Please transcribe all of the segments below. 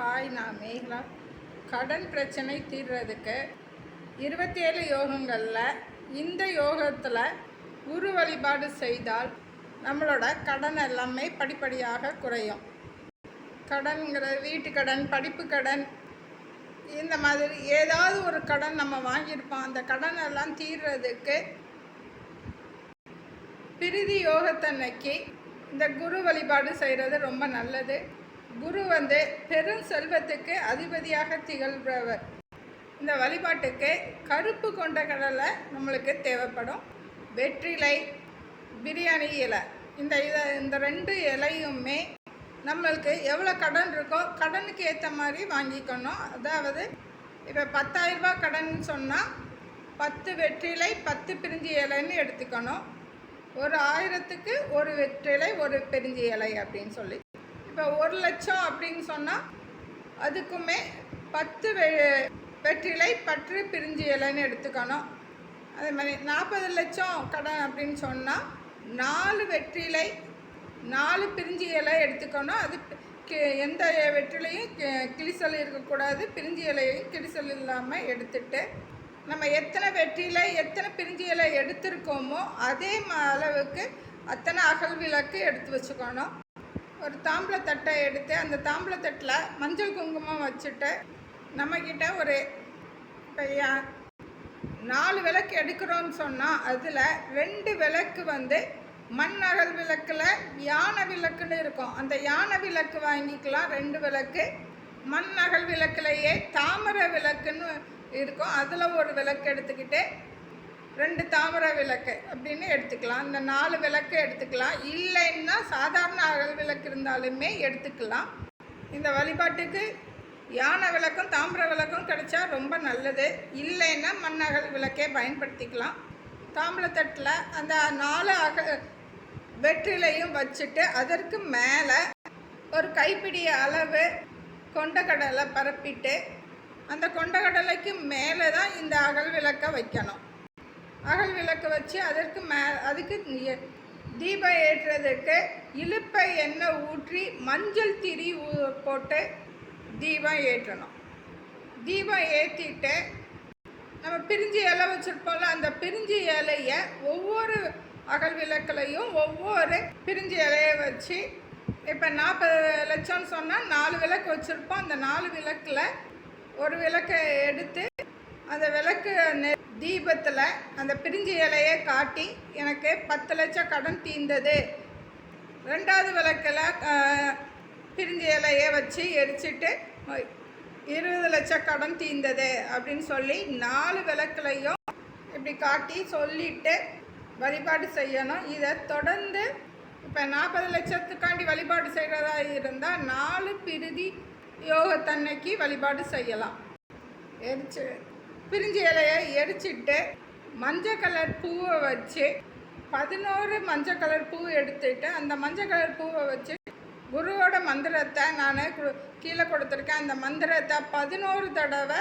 Hi நான் மேகலா கடன் பிரச்சனை தீர்றதுக்கு இருபத்தி ஏழு யோகங்களில் இந்த யோகத்தில் குரு வழிபாடு செய்தால் நம்மளோட கடன் எல்லாமே படிப்படியாக குறையும். கடன்கிற வீட்டு கடன் படிப்பு கடன் இந்த மாதிரி ஏதாவது ஒரு கடன் நம்ம வாங்கியிருப்போம். அந்த கடன் எல்லாம் தீர்றதுக்கு பிரிதி யோகத்தன்னைக்கு இந்த குரு வழிபாடு செய்கிறது ரொம்ப நல்லது. குரு வந்து பெரும் செல்வத்துக்கு அதிபதியாக திகழ்பவர். இந்த வழிபாட்டுக்கு கருப்பு கொண்ட கடலை நம்மளுக்கு தேவைப்படும். வெற்றிலை பிரியாணி இலை. இந்த இதை இந்த ரெண்டு இலையுமே நம்மளுக்கு எவ்வளோ கடன் இருக்கோ கடனுக்கு ஏற்ற மாதிரி வாங்கிக்கணும். அதாவது இப்போ பத்தாயிரரூபா கடன் சொன்னால் பத்து வெற்றிலை பத்து பிரிஞ்சி இலைன்னு எடுத்துக்கணும். ஒரு ஆயிரத்துக்கு ஒரு வெற்றிலை ஒரு பிரிஞ்சி இலை அப்படின்னு சொல்லி. இப்போ ஒரு லட்சம் அப்படின்னு சொன்னால் அதுக்குமே பத்து வெ வெற்றிலை பற்று பிரிஞ்சு இலைன்னு எடுத்துக்கணும். அதே மாதிரி நாற்பது லட்சம் கடன் அப்படின்னு சொன்னால் நாலு வெற்றிலை நாலு பிரிஞ்சு இலை எடுத்துக்கணும். அது கி- எந்த வெற்றிலையும் கி- கிழிசல் இருக்கக்கூடாது. பிரிஞ்சு இலையும் கிழிசல் இல்லாமல் எடுத்துட்டு நம்ம எத்தனை வெற்றிலை எத்தனை பிரிஞ்சு இலை எடுத்திருக்கோமோ அதே அளவுக்கு அத்தனை அகல் விளக்கு எடுத்து வச்சுக்கணும். ஒரு தாம்பளத்தட்டை எடுத்து அந்த தாம்பளத்தட்டில் மஞ்சள் குங்குமம் வச்சுட்டு நம்மக்கிட்ட ஒரு இப்போ யா- நாலு விளக்கு எடுக்கிறோன்னு சொன்னால் அதில் ரெண்டு விளக்கு வந்து மண் அகல் விளக்கில் யானை விளக்குன்னு இருக்கும். அந்த யானை விளக்கு வாங்கிக்கலாம். ரெண்டு விளக்கு. மண் அகல் விளக்குலையே தாமரை விளக்குன்னு இருக்கும். அதில் ஒரு விளக்கு எடுத்துக்கிட்டு ரெண்டு தாமரை விளக்கு அப்படின்னு எடுத்துக்கலாம். இந்த நாலு விளக்கு எடுத்துக்கலாம். இல்லைன்னா சாதாரண அகல் விளக்கு இருந்தாலுமே எடுத்துக்கலாம். இந்த வழிபாட்டுக்கு யானை விளக்கும் தாமிர விளக்கும் கிடைச்சா ரொம்ப நல்லது. இல்லைன்னா மண்ணகல் விளக்கே பயன்படுத்திக்கலாம். தாமிரத்தட்டில் அந்த நாலு அக வெற்றிலையும் வச்சுட்டு அதற்கு மேலே ஒரு கைப்பிடி அளவு கொண்டக்கடலை பரப்பிட்டு அந்த கொண்டக்கடலைக்கு மேலே தான் இந்த அகல் விளக்கை வைக்கணும். அகல் விளக்கு வச்சு அதற்கு மே அதுக்கு தீபம் ஏற்றுறதுக்கு இலுப்பை எண்ணெய் ஊற்றி மஞ்சள் திரி ஊ- போட்டு தீபம் ஏற்றணும். தீபம் ஏற்றிட்டு நம்ம பிரிஞ்சு இலை வச்சுருப்போம்ல அந்த பிரிஞ்சு இலையை ஒவ்வொரு அகல் விளக்குலையும் ஒவ்வொரு பிரிஞ்சு இலையை வச்சு இப்போ நாற்பது லட்சம்னு சொன்னால் நாலு விளக்கு வச்சுருப்போம். அந்த நாலு விளக்கில் ஒரு விளக்கை எடுத்து அந்த விளக்கு நெ தீபத்தில் அந்த பிரிஞ்சு இலையை காட்டி எனக்கு பத்து லட்சம் கடன் தீர்ந்தது. ரெண்டாவது விளக்கில் பிரிஞ்சு இலையை வச்சு எரிச்சிட்டு இருபது லட்சம் கடன் தீர்ந்தது அப்படின்னு சொல்லி நாலு விளக்குலையும் இப்படி காட்டி சொல்லிட்டு வழிபாடு செய்யணும். இதை தொடர்ந்து இப்போ நாற்பது லட்சத்துக்காண்டி வழிபாடு செய்கிறதா இருந்தால் நாலு பிரிதி யோகத்தன்னைக்கு வழிபாடு செய்யலாம். எரிச்சு பிரிஞ்சி இலையை எரிச்சிட்டு மஞ்சள் கலர் பூவை வச்சு பதினோரு மஞ்சள் கலர் பூ எடுத்துட்டு அந்த மஞ்சள் கலர் பூவை வச்சு குருவோட மந்திரத்தை நான் கீழே கொடுத்துருக்கேன். அந்த மந்திரத்தை பதினோரு தடவை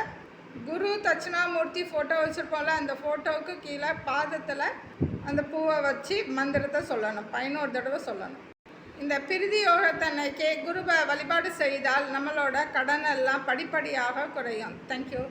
குரு தட்சிணாமூர்த்தி ஃபோட்டோ வச்சுருப்போம்ல அந்த ஃபோட்டோவுக்கு கீழே பாதத்தில் அந்த பூவை வச்சு மந்திரத்தை சொல்லணும். பதினோரு தடவை சொல்லணும். இந்த பிரிதி யோகத்தன்னைக்கு குருவை வழிபாடு செய்தால் நம்மளோட கடன் எல்லாம் படிப்படியாக குறையும். தேங்க்யூ